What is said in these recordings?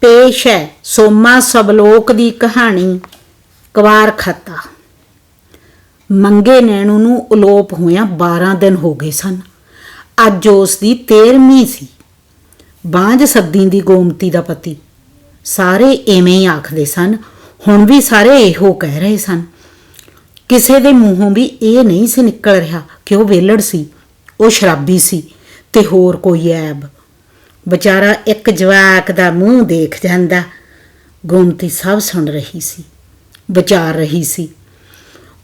ਪੇਸ਼ ਹੈ। ਸੋਮਾ ਸਬਲੋਕ ਦੀ ਕਹਾਣੀ, ਕਵਾਰ ਖਾਤਾ। ਮੰਗੇ ਨੈਣੂ ਨੂੰ ਉਲੋਪ ਹੋਇਆ 12 ਦਿਨ ਹੋ ਗਏ ਸਨ। ਅੱਜ ਉਸ ਦੀ 13ਵੀਂ ਸੀ। ਬਾਂਝ ਸੱਦੀ ਦੀ ਗੋਮਤੀ ਦਾ ਪਤੀ। ਸਾਰੇ ਐਵੇਂ ਹੀ ਆਖਦੇ ਸਨ। ਹੁਣ ਵੀ ਸਾਰੇ ਇਹੋ ਕਹਿ ਰਹੇ ਸਨ। ਕਿਸੇ ਦੇ ਮੂੰਹੋਂ ਵੀ ਇਹ ਨਹੀਂ ਸੀ ਨਿਕਲ ਰਿਹਾ ਕਿ ਉਹ ਵੇਲੜ ਸੀ, ਉਹ ਸ਼ਰਾਬੀ ਸੀ ਤੇ ਹੋਰ ਕੋਈ ਐਬ। ਵਿਚਾਰਾ ਇੱਕ ਜਵਾਕ ਦਾ ਮੂੰਹ ਦੇਖ ਜਾਂਦਾ। ਗੋਮਤੀ ਸਭ ਸੁਣ ਰਹੀ ਸੀ, ਵਿਚਾਰ ਰਹੀ ਸੀ।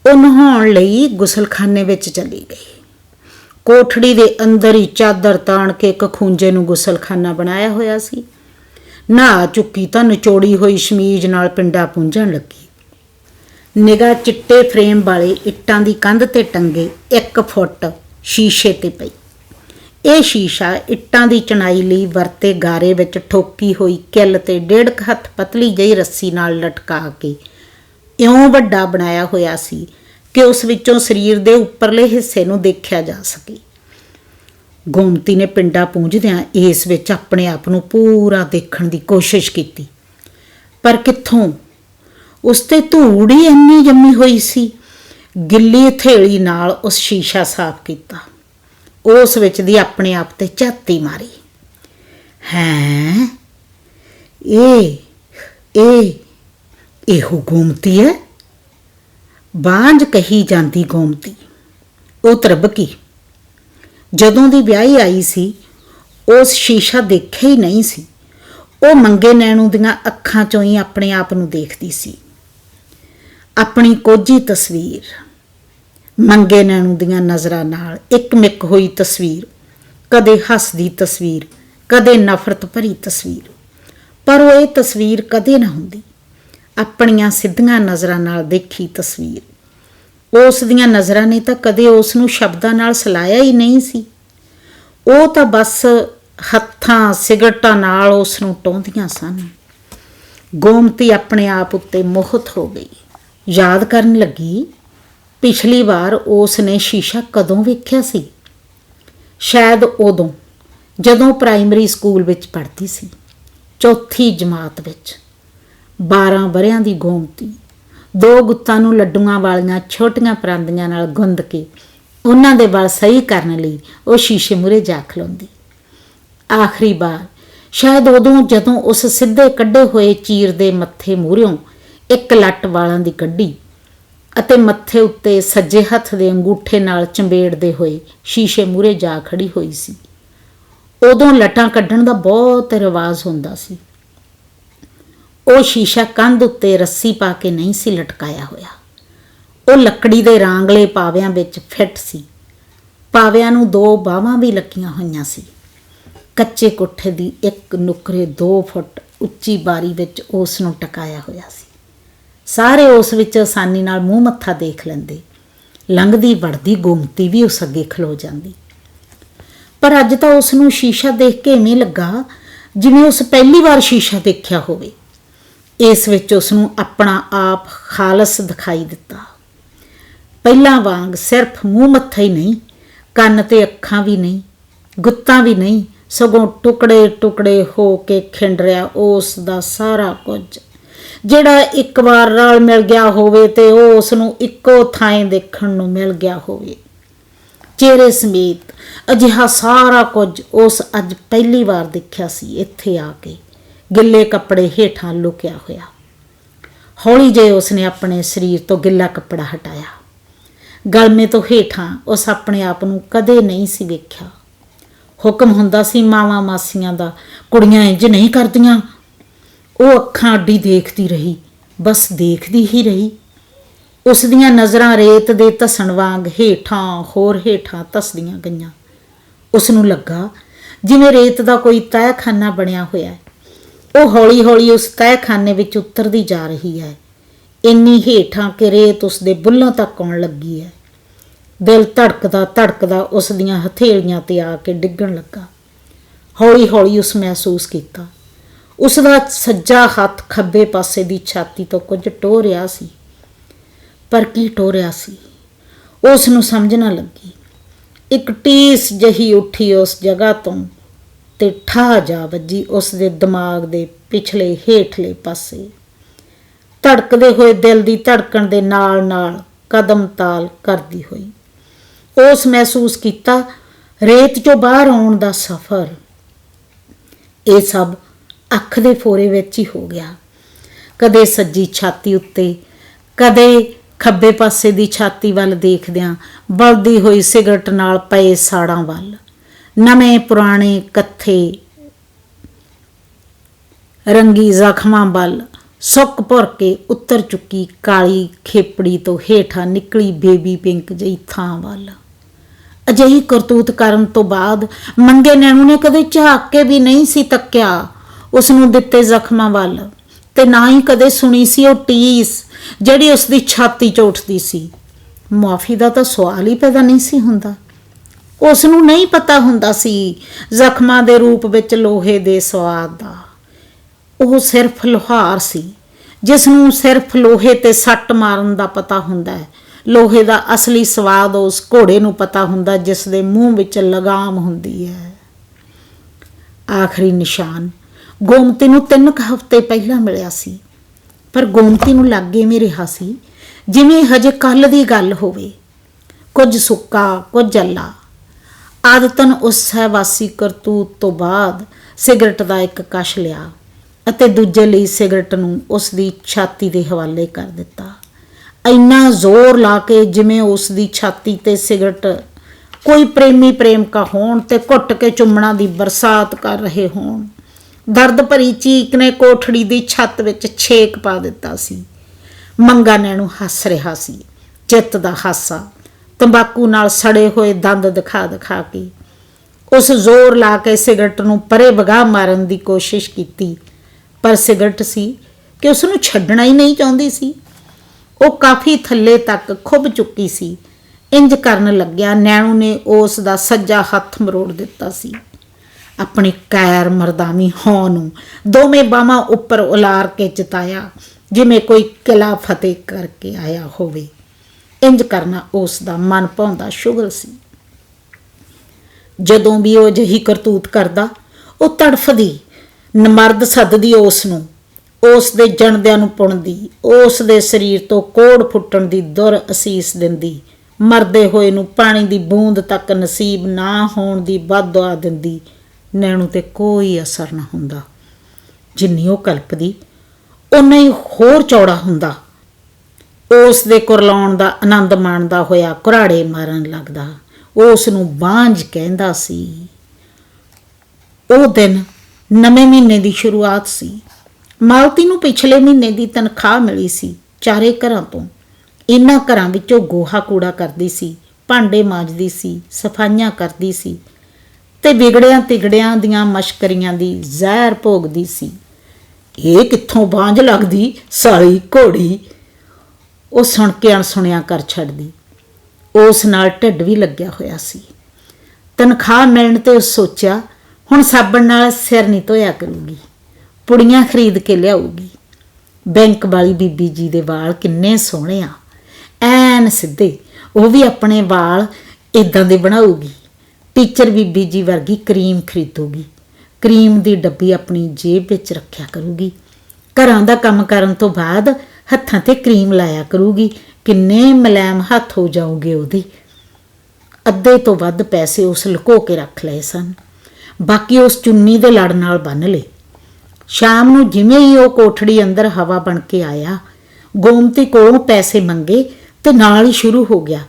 ਉਹ ਨਹਾਉਣ ਲਈ ਗੁਸਲਖਾਨੇ ਵਿੱਚ ਚਲੀ ਗਈ। ਕੋਠੜੀ ਦੇ ਅੰਦਰ ਹੀ ਚਾਦਰ ਤਾਣ ਕੇ ਇੱਕ ਖੂੰਜੇ ਨੂੰ ਗੁਸਲਖਾਨਾ ਬਣਾਇਆ ਹੋਇਆ ਸੀ। ਨਹਾ ਚੁੱਕੀ ਤਾਂ ਨਿਚੋੜੀ ਹੋਈ ਸ਼ਮੀਜ਼ ਨਾਲ ਪਿੰਡਾ ਪੁੰਝਣ ਲੱਗੀ। ਨਿਗਾਹ ਚਿੱਟੇ ਫਰੇਮ ਵਾਲੇ ਇੱਟਾਂ ਦੀ ਕੰਧ ਤੇ ਟੰਗੇ 1 ਫੁੱਟ ਸ਼ੀਸ਼ੇ ਤੇ ਪਈ। ਇਹ ਸ਼ੀਸ਼ਾ ਇੱਟਾਂ ਦੀ ਚਣਾਈ ਲਈ ਵਰਤੇ ਗਾਰੇ ਵਿੱਚ ਠੋਕੀ ਹੋਈ ਕਿੱਲ ਤੇ ਡੇਢ ਕੁ ਹੱਥ ਪਤਲੀ ਜਿਹੀ ਰੱਸੀ ਨਾਲ ਲਟਕਾ ਕੇ ਇਉਂ ਵੱਡਾ ਬਣਾਇਆ ਹੋਇਆ ਸੀ ਕਿ ਉਸ ਵਿੱਚੋਂ ਸਰੀਰ ਦੇ ਉੱਪਰਲੇ ਹਿੱਸੇ ਨੂੰ ਦੇਖਿਆ ਜਾ ਸਕੇ। ਗੋਮਤੀ ਨੇ ਪਿੰਡਾ ਪੂੰਝਦਿਆਂ ਇਸ ਵਿੱਚ ਆਪਣੇ ਆਪ ਨੂੰ ਪੂਰਾ ਦੇਖਣ ਦੀ ਕੋਸ਼ਿਸ਼ ਕੀਤੀ। ਪਰ ਕਿੱਥੋਂ? ਉਸ ਤੇ ਧੂੜ ਹੀ ਇੰਨੀ ਜੰਮੀ ਹੋਈ ਸੀ। ਗਿੱਲੀ ਥੇਲੀ ਨਾਲ ਉਸ ਸ਼ੀਸ਼ਾ ਸਾਫ਼ ਕੀਤਾ। ਉਸ ਵਿੱਚ ਦੀ ਆਪਣੇ ਆਪ ਤੇ ਝਾਤੀ ਮਾਰੀ। ਹੈ? ਇਹ ਇਹ ਇਹੋ ਗੋਮਤੀ ਹੈ? ਬਾਂਝ ਕਹੀ ਜਾਂਦੀ ਗੋਮਤੀ। ਉਹ ਤਰਬਕੀ ਜਦੋਂ ਦੀ ਵਿਆਹੀ ਆਈ ਸੀ, ਉਸ ਸ਼ੀਸ਼ਾ ਦੇਖਿਆ ਹੀ ਨਹੀਂ ਸੀ। ਉਹ ਮੰਗੇ ਨੈਣੂ ਦੀਆਂ ਅੱਖਾਂ ਚੋਂ ਹੀ ਆਪਣੇ ਆਪ ਨੂੰ ਦੇਖਦੀ ਸੀ। ਆਪਣੀ ਕੋਝੀ ਤਸਵੀਰ। ਮੰਗੇ ਨੈਣੂ ਦੀਆਂ ਨਜ਼ਰਾਂ ਨਾਲ ਇੱਕ ਮਿੱਕ ਹੋਈ ਤਸਵੀਰ, ਕਦੇ ਹੱਸਦੀ ਤਸਵੀਰ, ਕਦੇ ਨਫ਼ਰਤ ਭਰੀ ਤਸਵੀਰ। ਪਰ ਉਹ ਇਹ ਤਸਵੀਰ ਕਦੇ ਨਾ ਹੁੰਦੀ। ਆਪਣੀਆਂ ਸਿੱਧੀਆਂ ਨਜ਼ਰਾਂ ਨਾਲ ਦੇਖੀ ਤਸਵੀਰ। ਉਸ ਦੀਆਂ ਨਜ਼ਰਾਂ ਨੇ ਤਾਂ ਕਦੇ ਉਸ ਨੂੰ ਸ਼ਬਦਾਂ ਨਾਲ ਸਲਾਇਆ ਹੀ ਨਹੀਂ ਸੀ। ਉਹ ਤਾਂ ਬਸ ਹੱਥਾਂ, ਸਿਗਰਟਾਂ ਨਾਲ ਉਸ ਨੂੰ ਟੋਂਦੀਆਂ ਸਨ। ਗੋਮਤੀ ਆਪਣੇ ਆਪ ਉੱਤੇ ਮੋਹਤ ਹੋ ਗਈ। ਯਾਦ ਕਰਨ ਲੱਗੀ ਪਿਛਲੀ ਵਾਰ ਉਸ ਨੇ ਸ਼ੀਸ਼ਾ ਕਦੋਂ ਵੇਖਿਆ ਸੀ? ਸ਼ਾਇਦ ਉਦੋਂ, ਜਦੋਂ ਪ੍ਰਾਇਮਰੀ ਸਕੂਲ ਵਿੱਚ ਪੜ੍ਹਦੀ ਸੀ। ਚੌਥੀ ਜਮਾਤ ਵਿੱਚ। 12 ਬਰਿਆਂ ਦੀ ਗੋਮਤੀ। ਦੋ ਗੁੱਤਾਂ ਨੂੰ ਲੱਡੂਆਂ ਵਾਲੀਆਂ ਛੋਟੀਆਂ ਪਰਾਂਦੀਆਂ ਨਾਲ ਗੁੰਦ ਕੇ ਉਹਨਾਂ ਦੇ ਵਾਲ ਸਹੀ ਕਰਨ ਲਈ ਉਹ ਸ਼ੀਸ਼ੇ ਮੂਰੇ ਜਾ ਖਲੋਂਦੀ। ਆਖਰੀ ਵਾਰ, ਸ਼ਾਇਦ ਉਦੋਂ ਜਦੋਂ ਉਸ ਸਿੱਧੇ ਕੱਢੇ ਹੋਏ ਚੀਰ ਦੇ ਮੱਥੇ ਮੂਹਰਿਓਂ ਇੱਕ ਲੱਟ ਵਾਲਾਂ ਦੀ ਕੱਢੀ ਅਤੇ ਮੱਥੇ ਉੱਤੇ ਸੱਜੇ ਹੱਥ ਦੇ ਅੰਗੂਠੇ ਨਾਲ ਚੰਬੇੜਦੇ ਹੋਏ ਸ਼ੀਸ਼ੇ ਮੂਰੇ ਜਾ ਖੜੀ ਹੋਈ ਸੀ। ਉਦੋਂ ਲਟਾਂ ਕੱਢਣ ਦਾ ਬਹੁਤ ਰਿਵਾਜ ਹੁੰਦਾ ਸੀ। ਉਹ ਸ਼ੀਸ਼ਾ ਕੰਧ ਉੱਤੇ ਰੱਸੀ ਪਾ ਕੇ ਨਹੀਂ ਸੀ ਲਟਕਾਇਆ ਹੋਇਆ। ਉਹ ਲੱਕੜੀ ਦੇ ਰਾਂਗਲੇ ਪਾਵਿਆਂ ਵਿੱਚ ਫਿੱਟ ਸੀ। ਪਾਵਿਆਂ ਨੂੰ ਦੋ ਬਾਹਾਂ ਵੀ ਲੱਗੀਆਂ ਹੋਈਆਂ ਸੀ। ਕੱਚੇ ਕੋਠੇ ਦੀ ਇੱਕ ਨੁਕਰੇ 2 ਫੁੱਟ ਉੱਚੀ ਬਾਰੀ ਵਿੱਚ ਉਸ ਨੂੰ ਟਕਾਇਆ ਹੋਇਆ ਸੀ। ਸਾਰੇ ਉਸ ਵਿੱਚ ਆਸਾਨੀ ਨਾਲ ਮੂੰਹ ਮੱਥਾ ਦੇਖ ਲੈਂਦੇ। ਲੰਘਦੀ, ਵੜਦੀ, ਗੋਮਤੀ ਵੀ ਉਸ ਅੱਗੇ ਖਲੋ ਜਾਂਦੀ। ਪਰ ਅੱਜ ਤਾਂ ਉਸ ਨੂੰ ਸ਼ੀਸ਼ਾ ਦੇਖ ਕੇ ਇਵੇਂ ਲੱਗਾ ਜਿਵੇਂ ਉਸ ਪਹਿਲੀ ਵਾਰ ਸ਼ੀਸ਼ਾ ਦੇਖਿਆ ਹੋਵੇ। ਇਸ ਵਿੱਚ ਉਸ ਨੂੰ ਆਪਣਾ ਆਪ ਖਾਲਸ ਦਿਖਾਈ ਦਿੱਤਾ। ਪਹਿਲਾਂ ਵਾਂਗ ਸਿਰਫ ਮੂੰਹ ਮੱਥਾ ਹੀ ਨਹੀਂ, ਕੰਨ ਤੇ ਅੱਖਾਂ ਵੀ ਨਹੀਂ, ਗੁੱਤਾਂ ਵੀ ਨਹੀਂ, ਸਗੋਂ ਟੁਕੜੇ ਟੁਕੜੇ ਹੋ ਕੇ ਖਿੰਡ ਰਿਹਾ ਉਸ ਦਾ ਸਾਰਾ ਕੁਝ। ਜਿਹੜਾ ਇੱਕ ਵਾਰ ਰਲ ਮਿਲ ਗਿਆ ਹੋਵੇ ਤੇ ਉਹ ਉਸ ਨੂੰ ਇੱਕੋ ਥਾਂ ਦੇਖਣ ਨੂੰ ਮਿਲ ਗਿਆ ਹੋਵੇ। ਚਿਹਰੇ ਸਮੇਤ ਅਜਿਹਾ ਸਾਰਾ ਕੁਝ ਉਸ ਅੱਜ ਪਹਿਲੀ ਵਾਰ ਦੇਖਿਆ ਸੀ, ਇੱਥੇ ਆ ਕੇ ਗਿੱਲੇ ਕੱਪੜੇ ਹੇਠਾਂ ਲੁਕਿਆ ਹੋਇਆ। ਹੌਲੀ ਜਿਹੇ ਉਸਨੇ ਆਪਣੇ ਸਰੀਰ ਤੋਂ ਗਿੱਲਾ ਕੱਪੜਾ ਹਟਾਇਆ। ਗਲਮੇ ਤੋਂ ਹੇਠਾਂ ਉਸ ਆਪਣੇ ਆਪ ਨੂੰ ਕਦੇ ਨਹੀਂ ਸੀ ਵੇਖਿਆ। ਹੁਕਮ ਹੁੰਦਾ ਸੀ ਮਾਵਾਂ ਮਾਸੀਆਂ ਦਾ, ਕੁੜੀਆਂ ਇੰਜ ਨਹੀਂ ਕਰਦੀਆਂ। ਉਹ ਅੱਖਾਂ ਅੱਡੀ ਦੇਖਦੀ ਰਹੀ, ਬਸ ਦੇਖਦੀ ਹੀ ਰਹੀ। ਉਸ ਦੀਆਂ ਨਜ਼ਰਾਂ ਰੇਤ ਦੇ ਧਸਣ ਵਾਂਗ ਹੇਠਾਂ ਹੋਰ ਹੇਠਾਂ ਧਸਦੀਆਂ ਗਈਆਂ। ਉਸ ਨੂੰ ਲੱਗਾ ਜਿਵੇਂ ਰੇਤ ਦਾ ਕੋਈ ਤਹਿਖਾਨਾ ਬਣਿਆ ਹੋਇਆ ਹੈ। ਉਹ ਹੌਲੀ-ਹੌਲੀ ਉਸ ਤਹਿਖਾਨੇ ਵਿੱਚ ਉਤਰਦੀ ਜਾ ਰਹੀ ਹੈ। ਇੰਨੀ ਹੇਠਾਂ ਕਿ ਰੇਤ ਉਸ ਦੇ ਬੁੱਲਾਂ ਤੱਕ ਆਉਣ ਲੱਗੀ ਹੈ। ਦਿਲ ਧੜਕਦਾ ਧੜਕਦਾ ਉਸ ਦੀਆਂ ਹਥੇਲੀਆਂ ਤੇ ਆ ਕੇ ਡਿੱਗਣ ਲੱਗਾ। ਹੌਲੀ-ਹੌਲੀ ਉਸ ਮਹਿਸੂਸ ਕੀਤਾ। ਉਸ ਦਾ ਸੱਜਾ ਹੱਥ ਖੱਬੇ ਪਾਸੇ ਦੀ ਛਾਤੀ ਤੋਂ ਕੁਝ ਟੋ ਰਿਹਾ ਸੀ। ਪਰ ਕੀ ਟੋ ਰਿਹਾ ਸੀ? ਉਸ ਨੂੰ ਸਮਝ ਨਾ ਲੱਗੀ। ਇੱਕ ਟੀਸ ਜਹੀ ਉੱਠੀ ਉਸ ਜਗ੍ਹਾ ਤੋਂ ਤੇ ਠਾ ਜਾ ਵੱਜੀ ਉਸ ਦੇ ਦਿਮਾਗ ਦੇ ਪਿਛਲੇ ਹੇਠਲੇ ਪਾਸੇ। ਧੜਕਦੇ ਹੋਏ ਦਿਲ ਦੀ ਧੜਕਣ ਦੇ ਨਾਲ-ਨਾਲ ਕਦਮ ਤਾਲ ਕਰਦੀ ਹੋਈ। ਉਸ ਮਹਿਸੂਸ ਕੀਤਾ, ਰੇਤ ਚੋਂ ਬਾਹਰ ਆਉਣ ਦਾ ਸਫ਼ਰ। ਇਹ ਸਭ ਅੱਖ ਦੇ ਫੋਰੇ ਵਿੱਚ ਹੀ ਹੋ ਗਿਆ। ਕਦੇ ਸੱਜੀ ਛਾਤੀ ਉੱਤੇ, ਕਦੇ ਖੱਬੇ ਪਾਸੇ ਦੀ ਛਾਤੀ ਵੱਲ ਦੇਖਦਿਆਂ ਬਲਦੀ ਹੋਈ ਸਿਗਰਟ ਨਾਲ ਪਏ ਸਾੜਾਂ ਵੱਲ। ਨਵੇਂ ਪੁਰਾਣੇ ਕੱਥੇ ਰੰਗੀ ਜ਼ਖਮਾਂ ਵੱਲ ਸੁੱਕ ਭਰ ਕੇ ਉੱਤਰ ਚੁੱਕੀ ਕਾਲੀ ਖੇਪੜੀ ਤੋਂ ਹੇਠਾਂ ਨਿਕਲੀ ਬੇਬੀ ਪਿੰਕ ਜਿਹੀ ਥਾਂ ਵੱਲ। ਅਜਿਹੀ ਕਰਤੂਤ ਕਰਨ ਤੋਂ ਬਾਅਦ ਮੰਗੇ ਨੈਣੂ ਨੇ ਕਦੇ ਝਾਕ ਕੇ ਵੀ ਨਹੀਂ ਸੀ ਤੱਕਿਆ। ਉਸ ਨੂੰ ਦਿੱਤੇ ਜ਼ਖਮਾਂ ਵੱਲ ਤੇ ਨਾ ਹੀ ਕਦੇ ਸੁਣੀ ਸੀ ਉਹ ਟੀਸ ਜਿਹੜੀ ਉਸ ਦੀ ਛਾਤੀ 'ਚ ਉੱਠਦੀ ਸੀ। ਮਾਫੀ ਦਾ ਤਾਂ ਸਵਾਲ ਹੀ ਪੈਦਾ ਨਹੀਂ ਸੀ ਹੁੰਦਾ। ਉਸ ਨੂੰ ਨਹੀਂ ਪਤਾ ਹੁੰਦਾ ਸੀ ਜ਼ਖਮਾਂ ਦੇ ਰੂਪ ਵਿੱਚ ਲੋਹੇ ਦੇ ਸਵਾਦ ਦਾ। ਉਹ ਸਿਰਫ ਲੋਹਾਰ ਸੀ ਜਿਸ ਨੂੰ ਸਿਰਫ ਲੋਹੇ ਤੇ ਸੱਟ ਮਾਰਨ ਦਾ ਪਤਾ ਹੁੰਦਾ ਹੈ। ਲੋਹੇ ਦਾ ਅਸਲੀ ਸਵਾਦ ਉਸ ਘੋੜੇ ਨੂੰ ਪਤਾ ਹੁੰਦਾ ਜਿਸ ਦੇ ਮੂੰਹ ਵਿੱਚ ਲਗਾਮ ਹੁੰਦੀ ਹੈ। ਆਖਰੀ ਨਿਸ਼ਾਨ। ਗੋਮਤੀ ਨੂੰ ਤਿੰਨ ਕੁ ਹਫ਼ਤੇ ਪਹਿਲਾਂ ਮਿਲਿਆ ਸੀ। ਪਰ ਗੋਮਤੀ ਨੂੰ ਲੱਗੇ ਰਿਹਾ ਸੀ, ਜਿਵੇਂ ਹਜੇ ਕੱਲ ਦੀ ਗੱਲ ਹੋਵੇ। ਕੁਝ ਸੁੱਕਾ, ਕੁਝ ਅੱਲਾ ਆਦਤਨ ਉਸ ਸਹਿਵਾਸੀ ਕਰਤੂਤ ਤੋਂ ਬਾਅਦ ਸਿਗਰਟ ਦਾ ਇੱਕ ਕਸ਼ ਲਿਆ ਅਤੇ ਦੂਜੇ ਲਈ ਸਿਗਰਟ ਨੂੰ ਉਸ ਦੀ ਛਾਤੀ ਦੇ ਹਵਾਲੇ ਕਰ ਦਿੱਤਾ। ਇੰਨਾ ਜ਼ੋਰ ਲਾ ਕੇ ਜਿਵੇਂ ਉਸ ਦੀ ਛਾਤੀ ਤੇ ਸਿਗਰਟ ਕੋਈ ਪ੍ਰੇਮੀ ਪ੍ਰੇਮਕਾ ਹੋਣ ਤੇ ਘੁੱਟ ਕੇ ਚੁੰਮਣਾ ਦੀ ਬਰਸਾਤ ਕਰ ਰਹੇ ਹੋਣ। ਦਰਦ ਭਰੀ ਚੀਕ ਨੇ ਕੋਠੜੀ ਦੀ ਛੱਤ ਵਿੱਚ ਛੇਕ ਪਾ ਦਿੱਤਾ ਸੀ। ਮੰਗਾ ਨੈਣੂ ਹੱਸ ਰਿਹਾ ਸੀ। ਚਿੱਤ ਦਾ ਹਾਸਾ ਤੰਬਾਕੂ ਨਾਲ ਸੜੇ ਹੋਏ ਦੰਦ ਦਿਖਾ ਦਿਖਾ ਕੇ ਉਸ ਜ਼ੋਰ ਲਾ ਕੇ ਸਿਗਰਟ ਨੂੰ ਪਰੇ ਵਗਾ ਮਾਰਨ ਦੀ ਕੋਸ਼ਿਸ਼ ਕੀਤੀ। ਪਰ ਸਿਗਰਟ ਸੀ ਕਿ ਉਸ ਨੂੰ ਛੱਡਣਾ ਹੀ ਨਹੀਂ ਚਾਹੁੰਦੀ ਸੀ। ਉਹ ਕਾਫੀ ਥੱਲੇ ਤੱਕ ਖੁੱਭ ਚੁੱਕੀ ਸੀ। ਇੰਜ ਕਰਨ ਲੱਗਿਆ ਨੈਣੂ ਨੇ ਉਸ ਦਾ ਸੱਜਾ ਹੱਥ ਮਰੋੜ ਦਿੱਤਾ ਸੀ। ਆਪਣੀ ਕੈਰ ਮਰਦਾਵੀ ਹੋਂ ਨੂੰ। ਦੋਵੇਂ ਬਾਹਾਂ ਉੱਪਰ ਉਲਾਰ ਕੇ ਚਿਤਾਇਆ, ਜਿਵੇਂ ਕੋਈ ਕਿਲਾ ਫਤਿਹ ਕਰਕੇ ਆਇਆ ਹੋਵੇ। ਇੰਜ ਕਰਨਾ ਉਸ ਦਾ ਮਨ ਭਾਉਂਦਾ ਸ਼ੁਗਲ ਸੀ। ਜਦੋਂ ਵੀ ਉਹ ਜਹੀ ਕਰਤੂਤ ਕਰਦਾ, ਉਹ ਤੜਫਦੀ, ਨਮਰਦ ਸੱਦਦੀ ਉਸ ਨੂੰ। ਉਸ ਦੇ ਜਣਦਿਆਂ ਨੂੰ ਪੁਣਦੀ, ਉਸ ਦੇ ਸਰੀਰ ਤੋਂ ਕੋੜ ਫੁੱਟਣ ਦੀ ਦੁਰ ਅਸੀਸ ਦਿੰਦੀ। ਮਰਦੇ ਹੋਏ ਨੂੰ ਪਾਣੀ ਦੀ ਬੂੰਦ ਤੱਕ ਨਸੀਬ ਨਾ ਹੋਣ ਦੀ ਬਦਦੁਆ ਦਿੰਦੀ। ਨੈਣੂ ਤੇ ਕੋਈ ਅਸਰ ਨਾ ਹੁੰਦਾ। ਜਿੰਨੀ ਉਹ ਕਲਪਦੀ ਉਨਾ ਹੀ ਹੋਰ ਚੌੜਾ ਹੁੰਦਾ। ਉਸ ਦੇ ਕੁਰਲਾਉਣ ਦਾ, ਆਨੰਦ ਮਾਣਦਾ ਹੋਇਆ ਕੁਰਾੜੇ ਮਾਰਨ ਲੱਗਦਾ। ਉਸ ਨੂੰ ਬਾਂਝ ਕਹਿੰਦਾ ਸੀ। ਉਹ ਦਿਨ ਨਵੇਂ ਮਹੀਨੇ ਦੀ ਸ਼ੁਰੂਆਤ ਸੀ। ਮਾਲਤੀ ਨੂੰ ਪਿਛਲੇ ਮਹੀਨੇ ਦੀ ਤਨਖਾਹ ਮਿਲੀ ਸੀ ਚਾਰੇ ਘਰਾਂ ਤੋਂ। ਇਨ੍ਹਾਂ ਘਰਾਂ ਵਿੱਚੋਂ ਗੋਹਾ ਕੂੜਾ ਕਰਦੀ ਸੀ, ਭਾਂਡੇ ਮਾਂਜਦੀ ਸੀ, ਸਫਾਈਆਂ ਕਰਦੀ ਸੀ ਤੇ ਵਿਗੜਿਆਂ ਤਿਗੜਿਆਂ ਦੀਆਂ ਮਸ਼ਕਰੀਆਂ ਦੀ ਜ਼ਹਿਰ ਭੋਗਦੀ ਸੀ। ਇਹ ਕਿੱਥੋਂ ਬਾਂਝ ਲੱਗਦੀ ਸਾਲੀ ਘੋੜੀ? ਉਹ ਸੁਣ ਕੇ ਅਣਸੁਣਿਆ ਕਰ ਛੱਡਦੀ। ਉਸ ਨਾਲ ਢਿੱਡ ਵੀ ਲੱਗਿਆ ਹੋਇਆ ਸੀ। ਤਨਖਾਹ ਮਿਲਣ ਤੇ ਉਸ ਸੋਚਿਆ, ਹੁਣ ਸਾਬਣ ਨਾਲ ਸਿਰ ਨਹੀਂ ਧੋਇਆ ਕਰੂਗੀ। ਪੁੜੀਆਂ ਖਰੀਦ ਕੇ ਲਿਆਊਗੀ। ਬੈਂਕ ਵਾਲੀ ਬੀਬੀ ਜੀ ਦੇ ਵਾਲ ਕਿੰਨੇ ਸੋਹਣੇ ਆ। ਐਨ ਸਿੱਧੇ, ਉਹ ਵੀ ਆਪਣੇ ਵਾਲ ਇਦਾਂ ਦੇ ਬਣਾਊਗੀ। ਟੀਚਰ ਬੀਬੀ ਜੀ ਵਰਗੀ ਕਰੀਮ ਖਰੀਦੂਗੀ। ਕਰੀਮ ਦੀ ਡੱਬੀ ਆਪਣੀ ਜੇਬ ਵਿੱਚ ਰੱਖਿਆ ਕਰੂਗੀ। ਘਰਾਂ ਦਾ ਕੰਮ ਕਰਨ ਤੋਂ ਬਾਅਦ ਹੱਥਾਂ ਤੇ ਕਰੀਮ ਲਾਇਆ ਕਰੂਗੀ। ਕਿੰਨੇ ਮਲੈਮ ਹੱਥ ਹੋ ਜਾਓਗੇ ਉਹਦੇ। ਅੱਧੇ ਤੋਂ ਵੱਧ ਪੈਸੇ ਉਸ ਲੁਕੋ ਕੇ ਰੱਖ ਲਏ ਸਨ। ਬਾਕੀ ਉਸ ਚੁੰਨੀ ਦੇ ਲੜ ਨਾਲ ਬੰਨ ਲਏ। ਸ਼ਾਮ ਨੂੰ ਜਿਵੇਂ ਹੀ ਉਹ ਕੋਠੜੀ ਅੰਦਰ ਹਵਾ ਬਣ ਕੇ ਆਇਆ, ਗੋਮਤੀ ਕੋਲੋਂ ਪੈਸੇ ਮੰਗੇ ਤੇ ਨਾਲ ਹੀ ਸ਼ੁਰੂ ਹੋ ਗਿਆ।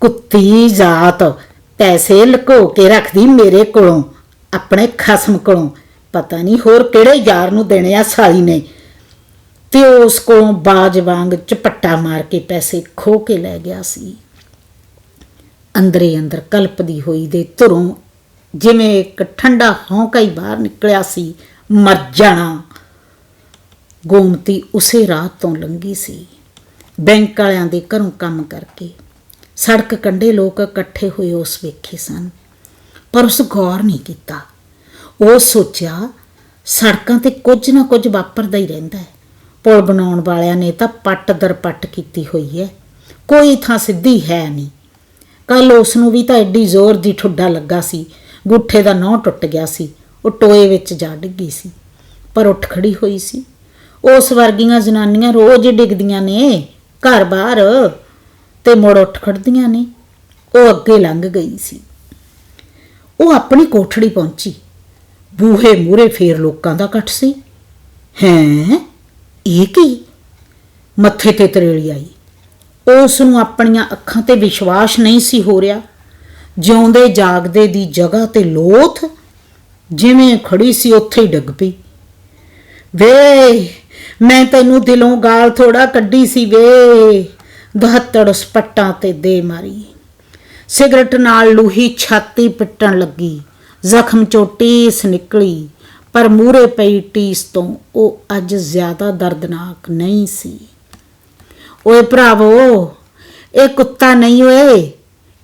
ਕੁੱਤੀ ਜਾਤ ਪੈਸੇ ਲੁਕੋ ਕੇ ਰੱਖਦੀ ਮੇਰੇ ਕੋਲੋਂ, ਆਪਣੇ ਖਸਮ ਕੋਲੋਂ। ਪਤਾ ਨਹੀਂ ਹੋਰ ਕਿਹੜੇ ਯਾਰ ਨੂੰ ਦੇਣੇ ਆ ਸਾਲੀ ਨੇ। ਤੇ ਉਸ ਕੋਲੋਂ ਬਾਜ ਵਾਂਗ ਚਪੱਟਾ ਮਾਰ ਕੇ ਪੈਸੇ ਖੋ ਕੇ ਲੈ ਗਿਆ ਸੀ। ਅੰਦਰੇ ਅੰਦਰ ਕਲਪਦੀ ਹੋਈ ਦੇ ਧੁਰੋਂ ਜਿਵੇਂ ਇੱਕ ਠੰਡਾ ਹੌਂਕਾ ਹੀ ਬਾਹਰ ਨਿਕਲਿਆ ਸੀ, ਮਰ ਜਾਣਾ। ਗੋਮਤੀ ਉਸੇ ਰਾਤ ਤੋਂ ਲੰਗੀ ਸੀ। ਬੈਂਕ ਵਾਲਿਆਂ ਦੇ ਘਰੋਂ ਕੰਮ ਕਰਕੇ ਸੜਕ ਕੰਢੇ ਲੋਕ ਇਕੱਠੇ ਹੋਏ ਉਸ ਵੇਖੇ ਸਨ। ਪਰ ਉਸ ਗੌਰ ਨਹੀਂ ਕੀਤਾ। ਉਹ ਸੋਚਿਆ, ਸੜਕਾਂ ਤੇ ਕੁਝ ਨਾ ਕੁਝ ਵਾਪਰਦਾ ਹੀ ਰਹਿੰਦਾ ਹੈ। ਪੁਲ ਬਣਾਉਣ ਵਾਲਿਆਂ ਨੇ ਤਾਂ ਪੱਟ ਦਰ ਪੱਟ ਕੀਤੀ ਹੋਈ ਹੈ। ਕੋਈ ਥਾਂ ਸਿੱਧੀ ਹੈ ਨਹੀਂ। ਕੱਲ ਉਸ ਨੂੰ ਵੀ ਤਾਂ ਐਡੀ ਜ਼ੋਰ ਦੀ ਠੁੱਡਾ ਲੱਗਾ ਸੀ। ਗੁੱਠੇ ਦਾ ਨਹੁੰ ਟੁੱਟ ਗਿਆ ਸੀ। ਉਹ ਟੋਏ ਵਿੱਚ ਜਾ ਡਿੱਗੀ ਸੀ। ਪਰ ਉੱਠ ਖੜੀ ਹੋਈ ਸੀ। ਉਸ ਵਰਗੀਆਂ ਜਨਾਨੀਆਂ ਰੋਜ਼ ਡਿੱਗਦੀਆਂ ਨੇ। ਘਰ ਬਾਹਰ। ਤੇ ਮੁੜ ਉੱਠ ਖੜਦੀਆਂ ਨੇ। ਉਹ ਅੱਗੇ ਲੰਘ ਗਈ ਸੀ। ਉਹ ਆਪਣੀ ਕੋਠੜੀ ਪਹੁੰਚੀ। ਬੂਹੇ ਮੂਰੇ ਫੇਰ ਲੋਕਾਂ ਦਾ ਇਕੱਠ ਸੀ। ਹੈਂ? ਇਹ ਕੀ? ਮੱਥੇ ਤੇ ਤਰੇਲੀ ਆਈ। ਉਸ ਨੂੰ ਆਪਣੀਆਂ ਅੱਖਾਂ ਤੇ ਵਿਸ਼ਵਾਸ ਨਹੀਂ ਸੀ ਹੋ ਰਿਹਾ। ਜਿਉਂਦੇ ਜਾਗਦੇ ਦੀ ਜਗ੍ਹਾ ਤੇ ਲੋਥ ਜਿਵੇਂ ਖੜੀ ਸੀ ਉੱਥੇ ਹੀ ਡਿੱਗ ਪਈ। ਵੇ, ਮੈਂ ਤੈਨੂੰ ਦਿਲੋਂ ਗਾਲ ਥੋੜਾ ਕੱਢੀ ਸੀ ਵੇ। ਦਹੱਤੜ ਸਪੱਟਾਂ ਤੇ ਦੇ ਮਾਰੀ। ਸਿਗਰਟ ਨਾਲ ਲੂਹੀ ਛਾਤੀ ਪਿੱਟਣ ਲੱਗੀ। ਜ਼ਖਮ ਚੋਂ ਟੀਸ ਨਿਕਲੀ, ਪਰ ਮੂਰੇ ਪਈ ਟੀਸ ਤੋਂ ਉਹ ਅੱਜ ਜ਼ਿਆਦਾ ਦਰਦਨਾਕ ਨਹੀਂ ਸੀ। ਓਏ ਭਰਾਵੋ, ਇਹ ਕੁੱਤਾ ਨਹੀਂ ਓਏ,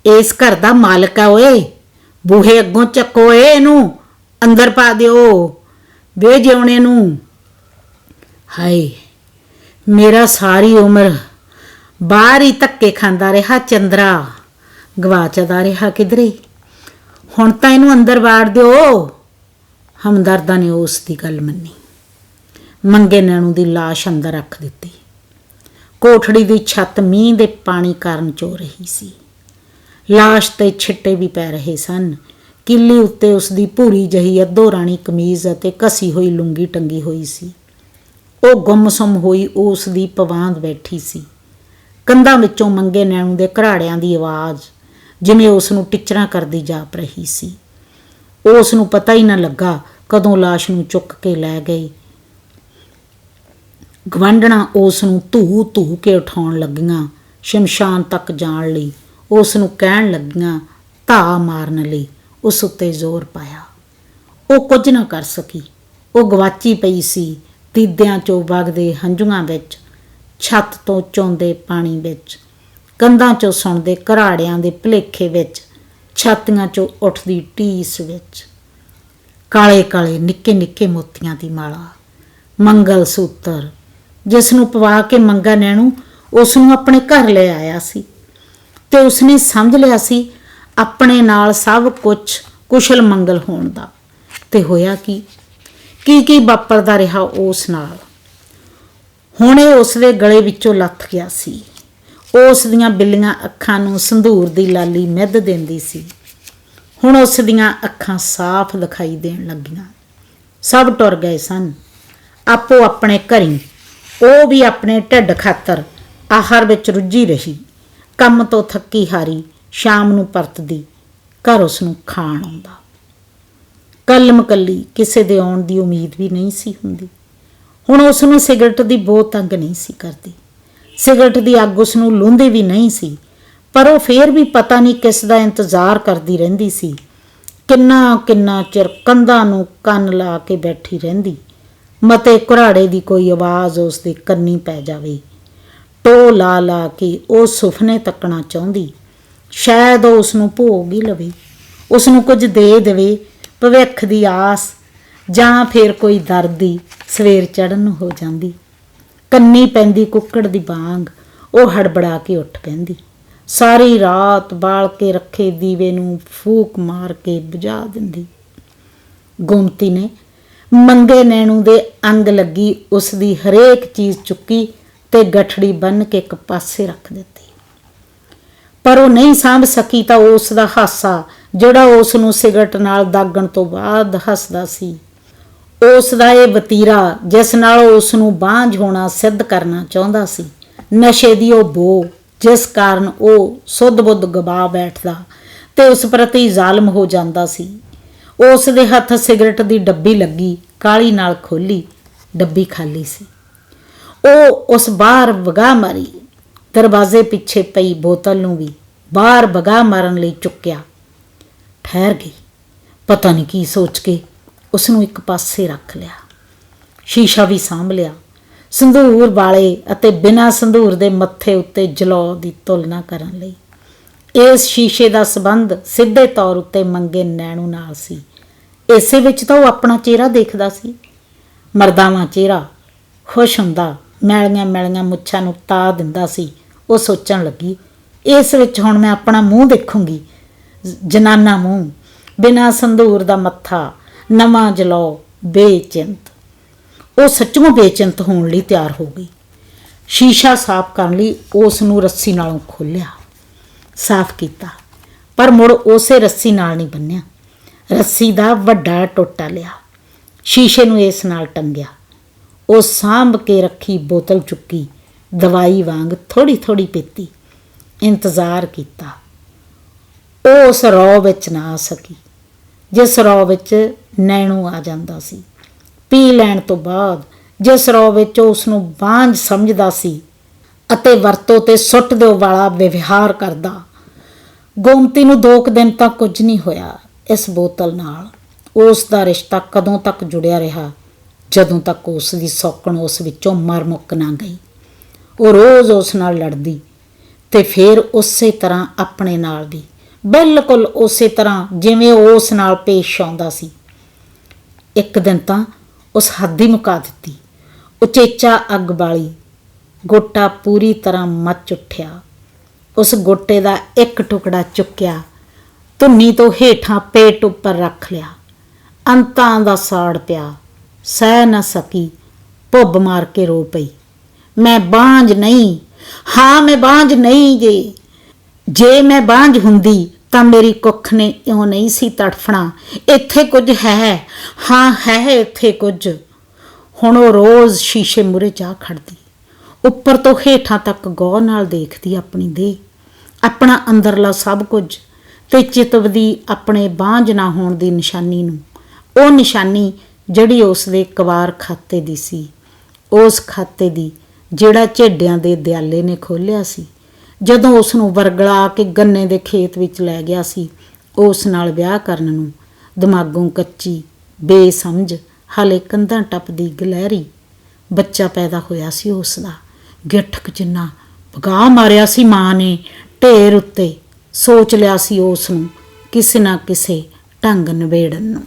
ਇਸ ਘਰ ਦਾ ਮਾਲਕ ਆ ਓਏ। ਬੂਹੇ ਅੱਗੋਂ ਚੱਕੋ ਏ ਇਹਨੂੰ, ਅੰਦਰ ਪਾ ਦਿਓ, ਵੇ ਜਿਉਣੇ ਨੂੰ। ਹਾਏ, ਮੇਰਾ ਸਾਰੀ ਉਮਰ ਬਾਹਰ ਹੀ ਧੱਕੇ ਖਾਂਦਾ ਰਿਹਾ ਚੰਦਰਾ। ਗਵਾਚਦਾ ਰਿਹਾ ਕਿਧਰੇ। ਹੁਣ ਤਾਂ ਇਹਨੂੰ ਅੰਦਰ ਵਾੜ ਦਿਓ। ਹਮਦਰਦਾਂ ਨੇ ਉਸ ਦੀ ਗੱਲ ਮੰਨੀ। ਮੰਗੇ ਨੈਣੂ ਦੀ ਲਾਸ਼ ਅੰਦਰ ਰੱਖ ਦਿੱਤੀ। ਕੋਠੜੀ ਦੀ ਛੱਤ ਮੀਂਹ ਦੇ ਪਾਣੀ ਕਾਰਨ ਚੋ ਰਹੀ ਸੀ। ਲਾਸ਼ ਤੇ ਛਿੱਟੇ ਵੀ ਪੈ ਰਹੇ ਸਨ। ਕਿੱਲੀ ਉੱਤੇ ਉਸ ਦੀ ਭੂਰੀ ਜਹੀ ਅੱਧੋ ਰਾਣੀ ਕਮੀਜ਼ ਅਤੇ ਕਸੀ ਹੋਈ ਲੁੰਗੀ ਟੰਗੀ ਹੋਈ ਸੀ। ਉਹ ਗੁੰਮਸੁੰਮ ਹੋਈ ਉਸ ਦੀ ਪਵਾਂਦ ਬੈਠੀ ਸੀ। ਕੰਧਾਂ ਵਿੱਚੋਂ ਮੰਗੇ ਨੈਣੂ ਦੇ ਘਰਾੜਿਆਂ ਦੀ ਆਵਾਜ਼, ਜਿਵੇਂ ਉਸ ਨੂੰ ਟਿਚਰਾਂ ਕਰਦੀ ਜਾਪ ਰਹੀ ਸੀ। ਉਸ ਨੂੰ ਪਤਾ ਹੀ ਨਾ ਲੱਗਾ ਕਦੋਂ ਲਾਸ਼ ਨੂੰ ਚੁੱਕ ਕੇ ਲੈ ਗਏ ਗਵੰਡਣਾ ਉਸ ਨੂੰ ਧੂ ਧੂ ਕੇ ਉਠਾਉਣ ਲੱਗੀਆਂ, ਸ਼ਮਸ਼ਾਨ ਤੱਕ ਜਾਣ ਲਈ। ਉਸ ਨੂੰ ਕਹਿਣ ਲੱਗੀਆਂ ਧਾ ਮਾਰਨ ਲਈ ਉਸ ਉੱਤੇ ਜ਼ੋਰ ਪਾਇਆ। ਉਹ ਕੁਝ ਨਾ ਕਰ ਸਕੀ। ਉਹ ਗਵਾਚੀ ਪਈ ਸੀ ਤੀਦਿਆਂ ਚੋਂ ਵਗਦੇ ਹੰਝੂਆਂ ਵਿੱਚ ਛੱਤ ਤੋਂ ਚੋਂਦੇ ਪਾਣੀ ਵਿੱਚ, ਕੰਧਾਂ ਚੋਂ ਸੁਣਦੇ ਘਰਾੜਿਆਂ ਦੇ ਭਲੇਖੇ ਵਿੱਚ, ਛਾਤੀਆਂ ਚੋਂ ਉੱਠਦੀ ਟੀਸ ਵਿੱਚ। ਕਾਲੇ ਕਾਲੇ ਨਿੱਕੇ ਨਿੱਕੇ ਮੋਤੀਆਂ ਦੀ ਮਾਲਾ, ਮੰਗਲ ਸੂਤਰ ਜਿਸ ਨੂੰ ਪਵਾ ਕੇ ਮੰਗਾ ਨੈਣੂ ਉਸ ਨੂੰ ਆਪਣੇ ਘਰ ਲੈ ਆਇਆ ਸੀ। ਤੇ ਉਸਨੇ ਸਮਝ ਲਿਆ ਸੀ, ਆਪਣੇ ਨਾਲ ਸਭ ਕੁਝ ਕੁਸ਼ਲ ਮੰਗਲ ਹੋਣ ਦਾ। ਤੇ ਹੋਇਆ ਕੀ? ਕੀ ਕੀ ਵਾਪਰਦਾ ਰਿਹਾ ਉਸ ਨਾਲ? ਹੁਣ ਇਹ ਉਸ ਦੇ ਗਲੇ ਵਿੱਚੋਂ ਲੱਥ ਗਿਆ ਸੀ। ਉਸ ਦੀਆਂ ਬਿੱਲੀਆਂ ਅੱਖਾਂ ਨੂੰ ਸੰਧੂਰ ਦੀ ਲਾਲੀ ਮਿੱਧ ਦਿੰਦੀ ਸੀ। ਹੁਣ ਉਸ ਦੀਆਂ ਅੱਖਾਂ ਸਾਫ਼ ਦਿਖਾਈ ਦੇਣ ਲੱਗੀਆਂ। ਸਭ ਟੁਰ ਗਏ ਸਨ। ਆਪੋ ਆਪਣੇ ਘਰੀ, ਉਹ ਵੀ ਆਪਣੇ ਢਿੱਡ ਖਾਤਰ ਆਹਰ ਵਿੱਚ ਰੁੱਝੀ ਰਹੀ। ਕੰਮ ਤੋਂ ਥੱਕੀ ਹਾਰੀ ਸ਼ਾਮ ਨੂੰ ਪਰਤਦੀ, ਘਰ ਉਸ ਨੂੰ ਖਾਣ ਆਉਂਦਾ। ਕਲਮ ਕੱਲੀ ਕਿਸੇ ਦੇ ਆਉਣ ਦੀ ਉਮੀਦ ਵੀ ਨਹੀਂ ਸੀ ਹੁੰਦੀ। ਹੁਣ ਉਸ ਨੂੰ ਸਿਗਰਟ ਦੀ ਬਹੁਤ ਤੰਗ ਨਹੀਂ ਸੀ ਕਰਦੀ। ਸਿਗਰਟ ਦੀ ਅੱਗ ਉਸ ਨੂੰ ਲੁੰਦੀ ਵੀ ਨਹੀਂ ਸੀ, ਪਰ ਉਹ ਫੇਰ ਵੀ ਪਤਾ ਨਹੀਂ ਕਿਸ ਦਾ ਇੰਤਜ਼ਾਰ ਕਰਦੀ ਰਹਿੰਦੀ ਸੀ। ਕਿੰਨਾ ਕਿੰਨਾ ਚਿਰ ਕੰਧਾਂ ਨੂੰ ਕੰਨ ਲਾ ਕੇ ਬੈਠੀ ਰਹਿੰਦੀ। ਮਤੇ ਘੁਰਾੜੇ ਦੀ ਕੋਈ ਆਵਾਜ਼ ਉਸ ਦੇ ਕੰਨੀ ਪੈ ਜਾਵੇ। ਟੋ ਲਾ ਲਾ ਕੇ ਉਹ ਸੁਪਨੇ ਤੱਕਣਾ ਚਾਹੁੰਦੀ। ਸ਼ਾਇਦ ਉਹ ਉਸ ਨੂੰ ਭੋਗ ਹੀ ਲਵੇ। ਉਸ ਨੂੰ ਕੁਝ ਦੇ ਦੇਵੇ। ਭਵਿੱਖ ਦੀ ਆਸ ਜਾਂ ਫਿਰ ਕੋਈ ਦਰਦੀ ਸਵੇਰ ਚੜਨ ਨੂੰ ਹੋ ਜਾਂਦੀ। ਕੰਨੀ ਪੈਂਦੀ ਕੁੱਕੜ ਦੀ ਬਾਂਗ, ਉਹ ਹੜਬੜਾ ਕੇ ਉੱਠ ਪੈਂਦੀ। ਸਾਰੀ ਰਾਤ ਬਾਲ ਕੇ ਰੱਖੇ ਦੀਵੇ ਨੂੰ ਫੂਕ ਮਾਰ ਕੇ ਬੁਝਾ ਦਿੰਦੀ। ਗੋਮਤੀ ਨੇ ਮੰਗੇ ਨੈਣੂ ਦੇ ਅੰਗ ਲੱਗੀ, ਉਸ ਦੀ ਹਰੇਕ ਚੀਜ਼ ਚੁੱਕੀ ਤੇ ਗਠੜੀ ਬੰਨ ਕੇ ਇੱਕ ਪਾਸੇ ਰੱਖ ਦਿੱਤੀ। ਪਰ ਉਹ ਨਹੀਂ ਸਾਂਭ ਸਕੀ ਤਾਂ ਉਸ ਦਾ ਹਾਸਾ, ਜਿਹੜਾ ਉਸ ਨੂੰ ਸਿਗਰਟ ਨਾਲ ਦਾਗਣ ਤੋਂ ਬਾਅਦ ਹੱਸਦਾ ਸੀ ਉਸ ਦਾ ਇਹ ਵਤੀਰਾ ਜਿਸ ਨਾਲ ਉਹ ਉਸ ਨੂੰ ਬਾਂਝ ਹੋਣਾ ਸਿੱਧ ਕਰਨਾ ਚਾਹੁੰਦਾ ਸੀ। ਨਸ਼ੇ ਦੀ ਉਹ ਬੋ, ਜਿਸ ਕਾਰਨ ਉਹ ਸੁੱਧ-ਬੁੱਧ ਗਵਾ ਬੈਠਦਾ ਤੇ ਉਸ ਪ੍ਰਤੀ ਜ਼ਾਲਮ ਹੋ ਜਾਂਦਾ ਸੀ। ਉਸ ਦੇ ਹੱਥ ਸਿਗਰਟ ਦੀ ਡੱਬੀ ਲੱਗੀ, ਕਾਲੀ ਨਾਲ ਖੋਲੀ ਡੱਬੀ ਖਾਲੀ ਸੀ। ਉਹ ਉਸ ਬਾਹਰ ਵਗਾ ਮਾਰੀ, ਦਰਵਾਜ਼ੇ ਪਿੱਛੇ ਪਈ ਬੋਤਲ ਨੂੰ ਵੀ ਬਾਹਰ ਵਗਾ ਮਾਰਨ ਲਈ ਚੁੱਕਿਆ। ਠਹਿਰ ਗਈ, ਪਤਾ ਨਹੀਂ ਕੀ ਸੋਚ ਕੇ ਉਸ ਨੂੰ ਇੱਕ ਪਾਸੇ ਰੱਖ ਲਿਆ। ਸ਼ੀਸ਼ਾ ਵੀ ਸਾਂਭ ਲਿਆ। ਸੰਧੂਰ ਵਾਲੇ ਅਤੇ ਬਿਨਾਂ ਸੰਧੂਰ ਦੇ ਮੱਥੇ ਉੱਤੇ ਜਲੌ ਦੀ ਤੁਲਨਾ ਕਰਨ ਲਈ। ਇਸ ਸ਼ੀਸ਼ੇ ਦਾ ਸਬੰਧ ਸਿੱਧੇ ਤੌਰ ਉੱਤੇ ਮੰਗੇ ਨੈਣੂ ਨਾਲ ਸੀ। ਇਸੇ ਵਿੱਚ ਤਾਂ ਉਹ ਆਪਣਾ ਚਿਹਰਾ ਦੇਖਦਾ ਸੀ। ਮਰਦਾਵਾਂ ਚਿਹਰਾ, ਖੁਸ਼ ਹੁੰਦਾ, ਮੈਲੀਆਂ ਮੈਲੀਆਂ ਮੁੱਛਾਂ ਨੂੰ ਤਾ ਦਿੰਦਾ ਸੀ। ਉਹ ਸੋਚਣ ਲੱਗੀ, ਇਸ ਵਿੱਚ ਹੁਣ ਮੈਂ ਆਪਣਾ ਮੂੰਹ ਦੇਖੂੰਗੀ। ਜਨਾਨਾ ਮੂੰਹ, ਬਿਨਾਂ ਸੰਧੂਰ ਦਾ ਮੱਥਾ ਨਵਾਂ ਜਲਾਓ, ਬੇਚਿੰਤ। ਉਹ ਸੱਚਮੁੱਚ ਬੇਚਿੰਤ ਹੋਣ ਲਈ ਤਿਆਰ ਹੋ ਗਈ। ਸ਼ੀਸ਼ਾ ਸਾਫ਼ ਕਰਨ ਲਈ ਉਸ ਨੂੰ ਰੱਸੀ ਨਾਲੋਂ ਖੋਲ੍ਹਿਆ। ਸਾਫ਼ ਕੀਤਾ। ਪਰ ਮੁੜ ਉਸੇ ਰੱਸੀ ਨਾਲ ਨਹੀਂ ਬੰਨਿਆ ਰੱਸੀ ਦਾ ਵੱਡਾ ਟੋਟਾ ਲਿਆ। ਸ਼ੀਸ਼ੇ ਨੂੰ ਇਸ ਨਾਲ ਟੰਗਿਆ। ਉਹ ਸਾਂਭ ਕੇ ਰੱਖੀ ਬੋਤਲ ਚੁੱਕੀ, ਦਵਾਈ ਵਾਂਗ ਥੋੜੀ ਥੋੜੀ ਪੀਤੀ। ਇੰਤਜ਼ਾਰ ਕੀਤਾ। ਉਹ ਉਸ ਰੌ ਵਿੱਚ ਨਾ ਆ ਸਕੀ। ਜਿਸ ਰੌ ਵਿੱਚ ਨੈਣੂ ਆ ਜਾਂਦਾ ਸੀ, ਪੀ ਲੈਣ ਤੋਂ ਬਾਅਦ ਜਿਸ ਰੌ ਵਿੱਚ ਉਸ ਨੂੰ ਬਾਂਝ ਸਮਝਦਾ ਸੀ ਅਤੇ ਵਰਤੋਂ ਤੇ ਸੁੱਟ ਦਿਓ ਵਾਲਾ ਵਿਵਹਾਰ ਕਰਦਾ, ਗੋਮਤੀ ਨੂੰ ਦੋ ਕੁ ਦਿਨ ਤੱਕ ਕੁਝ ਨਹੀਂ ਹੋਇਆ ਇਸ ਬੋਤਲ ਨਾਲ। ਉਸ ਦਾ ਰਿਸ਼ਤਾ ਕਦੋਂ ਤੱਕ ਜੁੜਿਆ ਰਿਹਾ, ਜਦੋਂ ਤੱਕ ਉਸ ਦੀ ਸੌਕਣ ਉਸ ਵਿੱਚੋਂ ਮਰ ਮੁੱਕ ਨਾ ਗਈ। ਉਹ ਰੋਜ਼ ਉਸ ਨਾਲ ਲੜਦੀ ਤੇ ਫਿਰ ਉਸੇ ਤਰ੍ਹਾਂ ਆਪਣੇ ਨਾਲ ਵੀ ਬਿਲਕੁਲ ਉਸੇ ਤਰ੍ਹਾਂ ਜਿਵੇਂ ਉਸ ਨਾਲ ਪੇਸ਼ ਆਉਂਦਾ ਸੀ। ਇੱਕ ਦਿਨ ਤਾਂ ਉਸ ਹੱਦੀ ਮੁਕਾ ਦਿੱਤੀ। ਉਚੇਚਾ ਅੱਗ ਬਾਲੀ, ਗੋਟਾ ਪੂਰੀ ਤਰ੍ਹਾਂ ਮੱਚ ਉੱਠਿਆ। ਉਸ ਗੋਟੇ ਦਾ ਇੱਕ ਟੁਕੜਾ ਚੁੱਕਿਆ, ਧੁੰਨੀ ਤੋਂ ਹੇਠਾਂ ਪੇਟ ਉੱਪਰ ਰੱਖ ਲਿਆ। ਅੰਤਾਂ ਦਾ ਸਾੜ ਪਿਆ। ਸਹਿ ਨਾ ਸਕੀ, ਭੁੱਬ ਮਾਰ ਕੇ ਰੋ ਪਈ। ਮੈਂ ਬਾਂਝ ਨਹੀਂ, ਹਾਂ ਮੈਂ ਬਾਂਝ ਨਹੀਂ ਜੇ ਜੇ ਮੈਂ ਬਾਂਝ ਹੁੰਦੀ ਤਾਂ ਮੇਰੀ ਕੁੱਖ ਨੇ ਇਉਂ ਨਹੀਂ ਸੀ ਤੜਫਣਾ। ਇੱਥੇ ਕੁਝ ਹੈ। ਹਾਂ, ਹੈ ਇੱਥੇ ਕੁਝ। ਹੁਣ ਉਹ ਰੋਜ਼ ਸ਼ੀਸ਼ੇ ਮੂਰੇ ਜਾ ਖੜਦੀ। ਉੱਪਰ ਤੋਂ ਹੇਠਾਂ ਤੱਕ ਗੌਰ ਨਾਲ ਦੇਖਦੀ ਆਪਣੀ ਦੇਹ ਆਪਣਾ ਅੰਦਰਲਾ ਸਭ ਕੁਝ ਤੇ ਚਿਤਵਦੀ ਆਪਣੇ ਬਾਂਝ ਨਾ ਹੋਣ ਦੀ ਨਿਸ਼ਾਨੀ ਨੂੰ। ਉਹ ਨਿਸ਼ਾਨੀ ਜਿਹੜੀ ਉਸ ਦੇ ਕਵਾਰ ਖਾਤੇ ਦੀ ਸੀ। ਉਸ ਖਾਤੇ ਦੀ ਜਿਹੜਾ ਝੇਡਿਆਂ ਦੇ ਦਿਆਲੇ ਨੇ ਖੋਲਿਆ ਸੀ। ਜਦੋਂ ਉਸ ਨੂੰ ਵਰਗਲਾ ਕੇ ਗੰਨੇ ਦੇ ਖੇਤ ਵਿੱਚ ਲੈ ਗਿਆ ਸੀ, ਉਸ ਨਾਲ ਵਿਆਹ ਕਰਨ ਨੂੰ ਦਿਮਾਗੋਂ ਕੱਚੀ, ਬੇਸਮਝ, ਹਾਲੇ ਕੰਧਾਂ ਟੱਪਦੀ ਗਲਹਿਰੀ ਬੱਚਾ ਪੈਦਾ ਹੋਇਆ ਸੀ ਉਸ ਦਾ ਗਿੱਠਕ ਜਿੰਨਾ ਭਗਾ ਮਾਰਿਆ ਸੀ ਮਾਂ ਨੇ, ਢੇਰ ਉੱਤੇ ਸੋਚ ਲਿਆ ਸੀ ਉਸ ਨੂੰ ਕਿਸੇ ਨਾ ਕਿਸੇ ਢੰਗ ਨਿਬੇੜਨ ਨੂੰ।